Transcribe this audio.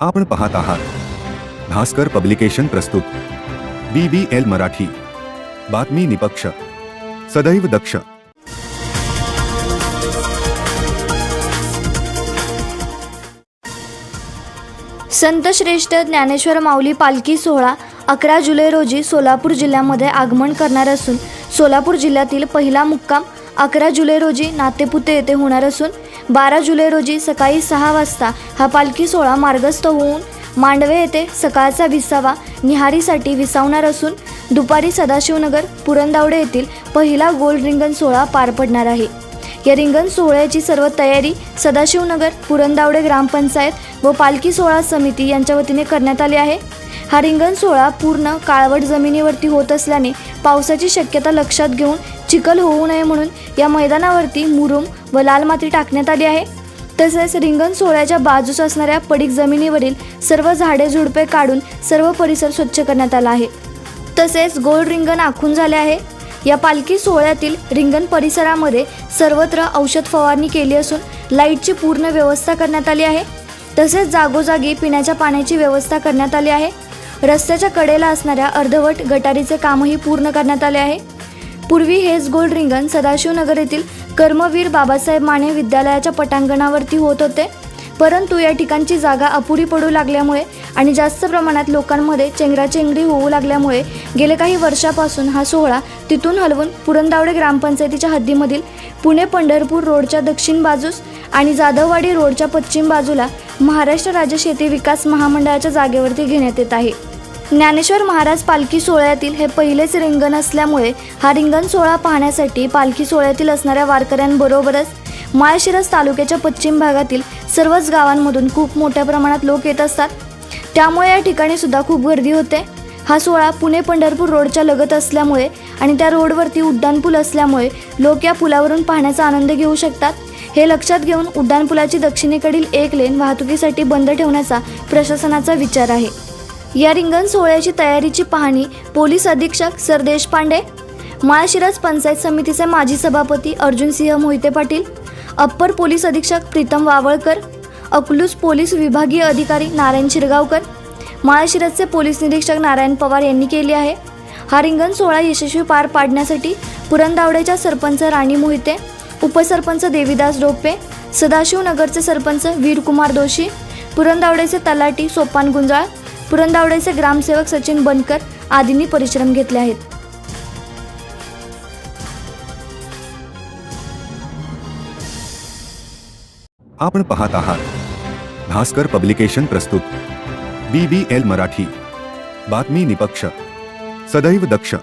आपण पाहत आहात. भास्कर पब्लिकेशन प्रस्तुत. B B L Marathi. बातमी निपक्ष. सदैव दक्ष. संत श्रेष्ठ ज्ञानेश्वर माऊली पालखी सोहळा अकरा जुलै रोजी सोलापूर जिल्ह्यामध्ये आगमन करणार असून सोलापूर जिल्ह्यातील पहिला मुक्काम अकरा जुलै रोजी नातेपुते येथे होणार असून बारा जुलै रोजी सकाळी सहा वाजता हा पालखी सोहळा मार्गस्थ होऊन मांडवे येथे सकाळचा विसावा निहारीसाठी विसावणार असून दुपारी सदाशिवनगर पुरंदावडे येथील पहिला गोल रिंगण सोहळा पार पडणार आहे. या रिंगण सोहळ्याची सर्व तयारी सदाशिवनगर पुरंदावडे ग्रामपंचायत व पालखी सोहळा समिती यांच्या वतीने करण्यात आली आहे. हा रिंगण सोहळा पूर्ण काळवट जमिनीवरती होत असल्याने पावसाची शक्यता लक्षात घेऊन चिखल होऊ नये म्हणून या मैदानावरती मुरुम व लाल माती टाकण्यात आली आहे. तसेच रिंगण सोहळ्याच्या बाजूस असणाऱ्या पडीक जमिनीवरील सर्व झाडे झुडपे काढून सर्व परिसर स्वच्छ करण्यात आला आहे. तसेच गोल रिंगण आखून झाले आहे. या पालखी सोहळ्यातील रिंगण परिसरामध्ये सर्वत्र औषध फवारणी केली असून लाईटची पूर्ण व्यवस्था करण्यात आली आहे. तसेच जागोजागी पिण्याच्या पाण्याची व्यवस्था करण्यात आली आहे. रस्त्याच्या कडेला असणाऱ्या अर्धवट गटारीचे कामही पूर्ण करण्यात आले आहे. पूर्वी हेच गोल रिंगण सदाशिवनगर येथील कर्मवीर बाबासाहेब माने विद्यालयाच्या पटांगणावरती होत होते. परंतु या ठिकाणची जागा अपुरी पडू लागल्यामुळे आणि जास्त प्रमाणात लोकांमध्ये चेंगराचेंगरी होऊ लागल्यामुळे गेले काही वर्षापासून हा सोहळा तिथून हलवून पुरंदावडे ग्रामपंचायतीच्या हद्दीमधील पुणे पंढरपूर रोडच्या दक्षिण बाजूस आणि जाधववाडी रोडच्या पश्चिम बाजूला महाराष्ट्र राज्य शेती विकास महामंडळाच्या जागेवरती घेण्यात येत आहे. ज्ञानेश्वर महाराज पालखी सोहळ्यातील हे पहिलेच रिंगण असल्यामुळे हा रिंगण सोहळा पाहण्यासाठी पालखी सोहळ्यातील असणाऱ्या वारकऱ्यांबरोबरच माळशिरस तालुक्याच्या पश्चिम भागातील सर्वच गावांमधून खूप मोठ्या प्रमाणात लोक येत असतात. त्यामुळे या ठिकाणी सुद्धा खूप गर्दी होते. हा सोहळा पुणे पंढरपूर रोडच्या लगत असल्यामुळे आणि त्या रोडवरती उड्डाणपूल असल्यामुळे लोक या पुलावरून पाहण्याचा आनंद घेऊ शकतात. हे लक्षात घेऊन उड्डाणपुलाची दक्षिणेकडील एक लेन वाहतुकीसाठी बंद ठेवण्याचा प्रशासनाचा विचार आहे. या रिंगण सोहळ्याची तयारीची पाहणी पोलीस अधीक्षक सर देशपांडे माळशिरस पंचायत समितीचे माजी सभापती अर्जुनसिंह मोहिते पाटील अप्पर पोलीस अधीक्षक प्रीतम वावळकर अकलूज पोलीस विभागीय अधिकारी नारायण शिरगावकर माळशिरसचे पोलीस निरीक्षक नारायण पवार यांनी केली आहे. हा रिंगण सोहळा यशस्वी पार पाडण्यासाठी पुरंदावड्याच्या सरपंच राणी मोहिते उपसरपंच देवीदास डोपे सदाशिवनगरचे सरपंच वीरकुमार दोशी पुरंदावड्याचे तलाटी सोपान गुंजाळ पुरंदावड्याचे ग्रामसेवक सचिन बनकर आदींनी परिश्रम घेतले आहेत. आपण पाहत आहात. भास्कर पब्लिकेशन प्रस्तुत. B B L Marathi. बातमी निपक्ष. सदैव दक्ष.